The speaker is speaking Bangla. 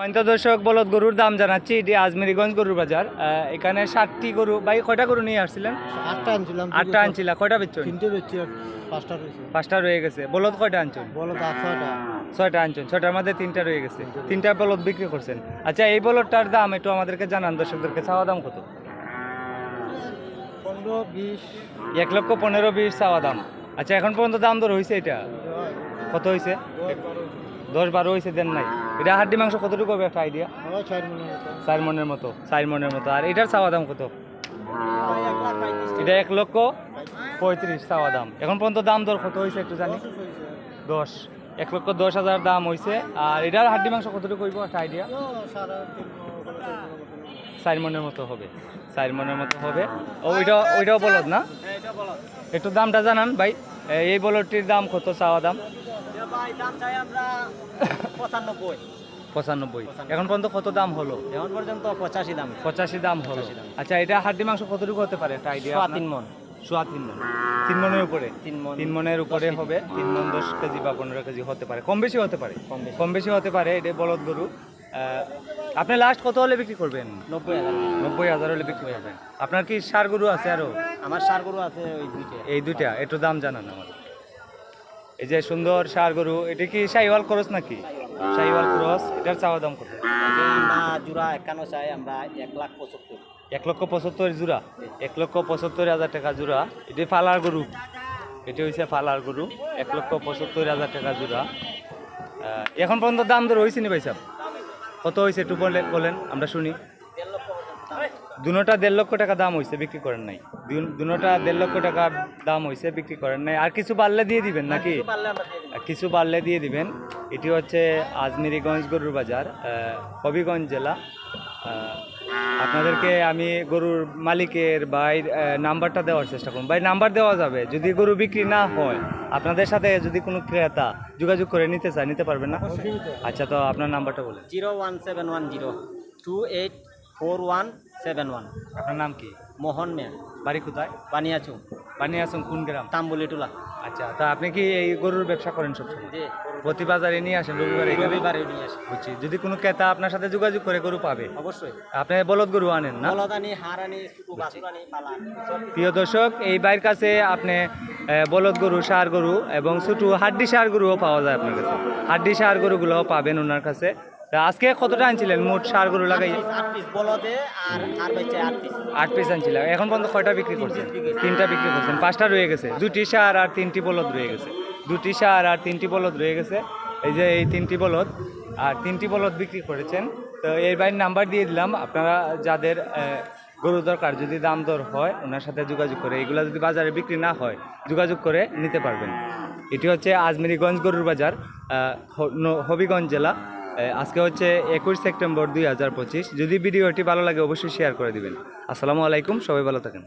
তো দর্শক বলদ গরুর দাম জানাচ্ছি এটি আজমেরিগঞ্জ গরুর বাজার। এখানে ষাটটি গরু ভাই কয়টা গরু নিয়ে আসছিলেন? আটটা আনছিলাম আটটা আনছিলা কয়টা বেচছেন? তিনটে বেচছি পাঁচটা রয়েছে। পাঁচটা রয়ে গেছে। বলদ কয়টা আনছেন? বলো ছয়টা। ছয়টা আনছেন ছয়টার মধ্যে তিনটা রয়ে গেছে। তিনটা বলদ বিক্রি করছেন। আচ্ছা এই বলদটার দাম একটু আমাদেরকে জানান দর্শকদেরকে। চাওয়া দাম কত? পনেরো বিশ। এক লক্ষ পনেরো বিশ চাওয়া দাম। আচ্ছা এখন পর্যন্ত দাম দর হয়েছে এটা? কত হয়েছে দশ বারো হয়েছে দেন নাই। এটা হাড্ডি মাংস কতটুকু হবে একটা আইডিয়া চার মনের মতো। চার মনের মতো আর এটার চাওয়া দাম কত? এটা এক লক্ষ পঁয়ত্রিশ চাওয়া দাম। এখন পর্যন্ত দাম দর কত হয়েছে একটু জানি? দশ এক লক্ষ দশ হাজার দাম হয়েছে। আর এটার হাড্ডি মাংস কতটুকু হইব একটা আইডিয়া চার মনের মতো হবে। চার মনের মতো হবে। ও ওইটা ওইটাও বলদ না? একটু দামটা জানান ভাই। এই বলদটির দাম কত চাওয়া দাম ভাই দাম চাই আমরা পঁচানব্বই। পঁচানব্বই। এখন পর্যন্ত কত দাম হলো? এখন পর্যন্ত পঁচাশি দাম পঁচাশি দাম হলো। আচ্ছা এটা হাড্ডি মাংস কতটুকু হতে পারে? একটা আইডিয়া তিন মন সোয়া তিন মন তিন মনের উপরে? তিন মনের উপরে হবে। তিন মন দশ কেজি বা পনেরো কেজি হতে পারে। কম বেশি হতে পারে? কম বেশি। হতে পারে এটা বলদ গরু। আপনি লাস্ট কত হলে বিক্রি করবেন? নব্বই হাজার। নব্বই হাজার হলে বিক্রি করবেন। আপনার কি সার গরু আছে আরও? আমার সার গরু আছে ওই দুইটা। এই দুইটা একটু দাম জানান আমার এই যে সুন্দর সার গরু এটা কি শাহিওয়াল ক্রস নাকি? শাহিওয়াল ক্রস এটার চাওয়া দাম কত? জোড়া একান্ন চাই আমরা এক লাখ পঁচাত্তর। এক লক্ষ পঁচাত্তর জোড়া? এক লক্ষ পঁচাত্তর হাজার টাকা জোড়া। এটি ফালার গরু। এটি হচ্ছে ফালার গরু এক লক্ষ পঁচাত্তর হাজার টাকা জোড়া। এখন পর্যন্ত দাম দর হয়েছে নি ভাই সাহেব? কত হয়েছে একটু বলে বলেন আমরা শুনি। দুনোটা দেড় লক্ষ টাকা দাম হয়েছে বিক্রি করেন নাই। দুনোটা দেড় লক্ষ টাকা দাম হয়েছে বিক্রি করেন নাই। আর কিছু বাড়লে দিয়ে দিবেন নাকি? কিছু বাড়লে দিয়ে দিবেন। এটি হচ্ছে আজমিরিগঞ্জ গরুর বাজার হবিগঞ্জ জেলা। আপনাদেরকে আমি গরুর মালিকের ভাই নাম্বারটা দেওয়ার চেষ্টা করুন ভাই নাম্বার দেওয়া যাবে। যদি গরু বিক্রি না হয় আপনাদের সাথে যদি কোনো ক্রেতা যোগাযোগ করে নিতে চায় নিতে পারবেন না? আচ্ছা তো আপনার নাম্বারটা বলেন। Zero one seven one zero two eight four one seven one. আপনার নাম কি? মোহন মিয়া। বাড়ি কোথায়? বানিয়াচু। বানিয়ে কোন গ্রাম? তাম্বুলি টুলা আচ্ছা তা আপনি কি এই গরুর ব্যবসা করেন সবসময়? জি। প্রতি বাজারে নিয়ে আসেন রবিবারে? রবিবারে নিয়ে আসি। বুঝছি। যদি কোনো ক্রেতা আপনার সাথে যোগাযোগ করে গরু পাবে অবশ্যই। আপনি বলদ গরু আনেন না? বলদানি হারানি শুধু বাসুরানি পালা প্রিয় দর্শক এই বাইর কাছে আপনি বলদ গরু সার গরু এবং ছোটো হাড্ডি সার গরুও পাওয়া যায় আপনার কাছে। হাড্ডি সার গরুগুলোও পাবেন ওনার কাছে। আজকে কতটা আনছিলেন? মোট সার গরু লাগাই আট পিস আনছিলেন এখন পর্যন্ত কয়টা বিক্রি করছেন? তিনটা বিক্রি করছেন। পাঁচটা রয়ে গেছে। দুটি সার আর তিনটি বলদ রয়ে গেছে। দুটি সার আর তিনটি বলদ রয়ে গেছে। এই যে এই তিনটি বলদ আর তিনটি বলদ বিক্রি করেছেন। তো এই বাইর নাম্বার দিয়ে দিলাম। আপনারা যাদের গরু দরকার যদি দাম দর হয় ওনার সাথে যোগাযোগ করে। এগুলো যদি বাজারে বিক্রি না হয় যোগাযোগ করে নিতে পারবেন। এটি হচ্ছে আজমিরিগঞ্জ গরুর বাজার হবিগঞ্জ জেলা। আজকে হচ্ছে একুশ সেপ্টেম্বর দুই হাজার পঁচিশ। যদি ভিডিওটি ভালো লাগে, অবশ্যই শেয়ার করে দিবেন। আসসালামু আলাইকুম, সবাই ভালো থাকেন।